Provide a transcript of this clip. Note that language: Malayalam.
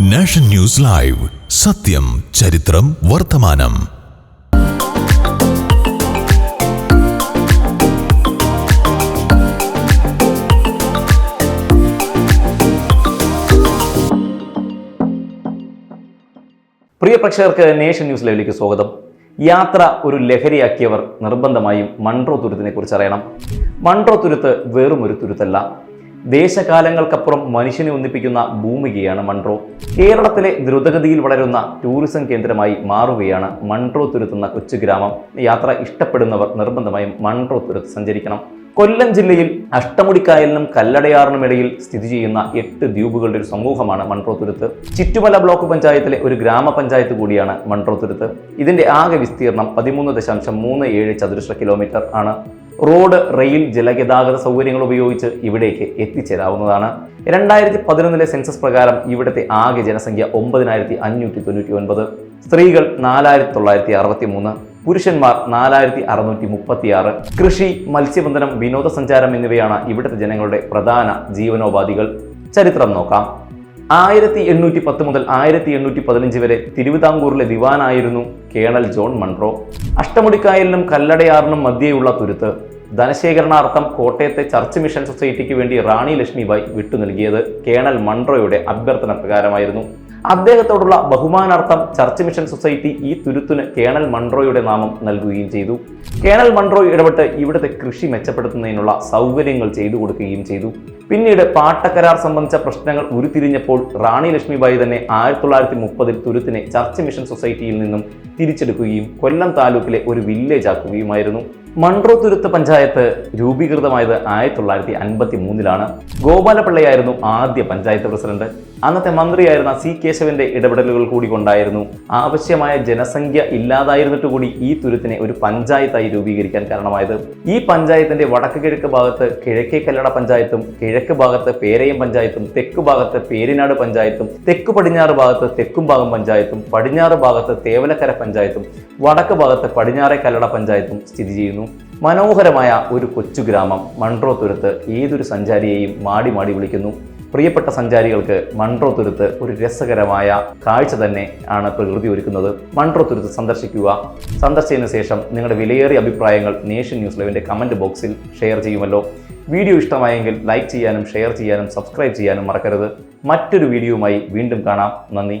Nation news live. സത്യം ചരിത്രം വർത്തമാനം. പ്രിയ പ്രേക്ഷകർക്ക് നേഷൻ ന്യൂസ് ലൈവിലേക്ക് സ്വാഗതം. യാത്ര ഒരു ലഹരിയാക്കിയവർ നിർബന്ധമായും മൺട്രോ തുരുത്തിനെ കുറിച്ച് അറിയണം മൺട്രോ തുരുത്ത് വെറും ഒരു തുരുത്തല്ല. ദേശകാലങ്ങൾക്കപ്പുറം മനുഷ്യനെ ഒന്നിപ്പിക്കുന്ന ഭൂമികയാണ് മൺട്രോ. കേരളത്തിലെ ദ്രുതഗതിയിൽ വളരുന്ന ടൂറിസം കേന്ദ്രമായി മാറുകയാണ് മൺട്രോ തുരുത്തുന്ന കൊച്ചു ഗ്രാമം യാത്ര ഇഷ്ടപ്പെടുന്നവർ നിർബന്ധമായും മൺട്രോ തുരുത്ത് സഞ്ചരിക്കണം. കൊല്ലം ജില്ലയിൽ അഷ്ടമുടിക്കായലിനും കല്ലടയാറിനുമിടയിൽ സ്ഥിതി ചെയ്യുന്ന എട്ട് ദ്വീപുകളുടെ ഒരു സമൂഹമാണ് മൺട്രോത്തുരുത്ത് ചുറ്റുമല ബ്ലോക്ക് പഞ്ചായത്തിലെ ഒരു ഗ്രാമപഞ്ചായത്ത് കൂടിയാണ് മൺട്രോത്തുരുത്ത് ഇതിന്റെ ആകെ വിസ്തീർണം പതിമൂന്ന് ദശാംശം മൂന്ന് ഏഴ് ചതുരശ്ര കിലോമീറ്റർ ആണ്. റോഡ് റെയിൽ ജലഗതാഗത സൗകര്യങ്ങൾ ഉപയോഗിച്ച് ഇവിടേക്ക് എത്തിച്ചേരാവുന്നതാണ്. രണ്ടായിരത്തി പതിനൊന്നിലെ സെൻസസ് പ്രകാരം ഇവിടുത്തെ ആകെ ജനസംഖ്യ ഒമ്പതിനായിരത്തി അഞ്ഞൂറ്റി തൊണ്ണൂറ്റി ഒൻപത് സ്ത്രീകൾ നാലായിരത്തി തൊള്ളായിരത്തി അറുപത്തി മൂന്ന് പുരുഷന്മാർ നാലായിരത്തി അറുന്നൂറ്റി മുപ്പത്തിയാറ് കൃഷി മത്സ്യബന്ധനം വിനോദസഞ്ചാരം എന്നിവയാണ് ഇവിടുത്തെ ജനങ്ങളുടെ പ്രധാന ജീവനോപാധികൾ. ചരിത്രം നോക്കാം. ആയിരത്തി എണ്ണൂറ്റി പത്ത് മുതൽ ആയിരത്തി എണ്ണൂറ്റി പതിനഞ്ച് വരെ തിരുവിതാംകൂറിലെ ദിവാനായിരുന്നു കേണൽ ജോൺ മൺറോ. അഷ്ടമുടിക്കായലിനും കല്ലടയാറിനും മധ്യേയുള്ള തുരുത്ത്. ധനശേഖരണാർത്ഥം കോട്ടയത്തെ ചർച്ച് മിഷൻ സൊസൈറ്റിക്ക് വേണ്ടി റാണി ലക്ഷ്മിബായി വിട്ടു നൽകിയത് കേണൽ മൺറോയുടെ അഭ്യർത്ഥന പ്രകാരമായിരുന്നു. അദ്ദേഹത്തോടുള്ള ബഹുമാനാർത്ഥം ചർച്ച് മിഷൻ സൊസൈറ്റി ഈ തുരുത്തിന് കേണൽ മൺട്രോയുടെ നാമം നൽകുകയും ചെയ്തു. കേണൽ മൺട്രോ ഇടപെട്ട് ഇവിടുത്തെ കൃഷി മെച്ചപ്പെടുത്തുന്നതിനുള്ള സൗകര്യങ്ങൾ ചെയ്തു കൊടുക്കുകയും ചെയ്തു. പിന്നീട് പാട്ടക്കരാർ സംബന്ധിച്ച പ്രശ്നങ്ങൾ ഉരുത്തിരിഞ്ഞപ്പോൾ റാണി ലക്ഷ്മിബായി തന്നെ ആയിരത്തി തൊള്ളായിരത്തി മുപ്പതിൽ തുരുത്തിനെ ചർച്ച് മിഷൻ സൊസൈറ്റിയിൽ നിന്നും തിരിച്ചെടുക്കുകയും കൊല്ലം താലൂക്കിലെ ഒരു വില്ലേജ് ആക്കുകയുമായിരുന്നു. മൺട്രോ തുരുത്ത് പഞ്ചായത്ത് രൂപീകൃതമായത് ആയിരത്തി തൊള്ളായിരത്തി അൻപത്തി മൂന്നിലാണ് ഗോപാലപിള്ളയായിരുന്നു ആദ്യ പഞ്ചായത്ത് പ്രസിഡന്റ്. അന്നത്തെ മന്ത്രിയായിരുന്ന സി കേശവന്റെ ഇടപെടലുകൾ കൂടി കൊണ്ടായിരുന്നു ആവശ്യമായ ജനസംഖ്യ ഇല്ലാതായിരുന്നിട്ട് കൂടി ഈ തുരുത്തിനെ ഒരു പഞ്ചായത്തായി രൂപീകരിക്കാൻ കാരണമായത്. ഈ പഞ്ചായത്തിന്റെ വടക്ക് കിഴക്ക് ഭാഗത്ത് കിഴക്കേ കല്ലട പഞ്ചായത്തും കിഴക്ക് ഭാഗത്ത് പേരയം പഞ്ചായത്തും തെക്ക് ഭാഗത്ത് പേരിനാട് പഞ്ചായത്തും തെക്ക് പടിഞ്ഞാറ് ഭാഗത്ത് തെക്കുംഭാഗം പഞ്ചായത്തും പടിഞ്ഞാറ് ഭാഗത്ത് തേവലക്കര പഞ്ചായത്തും വടക്ക് ഭാഗത്ത് പടിഞ്ഞാറെ കല്ലട പഞ്ചായത്തും സ്ഥിതി ചെയ്യുന്നു. മനോഹരമായ ഒരു കൊച്ചു ഗ്രാമം. മൺട്രോ തുരുത്ത് ഏതൊരു സഞ്ചാരിയെയും മാടി മാടി വിളിക്കുന്നു. പ്രിയപ്പെട്ട സഞ്ചാരികൾക്ക് മൺട്രോ തുരുത്ത് ഒരു രസകരമായ കാഴ്ച തന്നെ ആണ് പ്രകൃതി ഒരുക്കുന്നത്. മൺട്രോ തുരുത്ത് സന്ദർശിക്കുക. സന്ദർശിച്ചതിന് ശേഷം നിങ്ങളുടെ വിലയേറിയ അഭിപ്രായങ്ങൾ നേഷൻ ന്യൂസ് ലൈവിന്റെ കമന്റ് ബോക്സിൽ ഷെയർ ചെയ്യുമല്ലോ. വീഡിയോ ഇഷ്ടമായെങ്കിൽ ലൈക്ക് ചെയ്യാനും ഷെയർ ചെയ്യാനും സബ്സ്ക്രൈബ് ചെയ്യാനും മറക്കരുത്. മറ്റൊരു വീഡിയോയുമായി വീണ്ടും കാണാം. നന്ദി.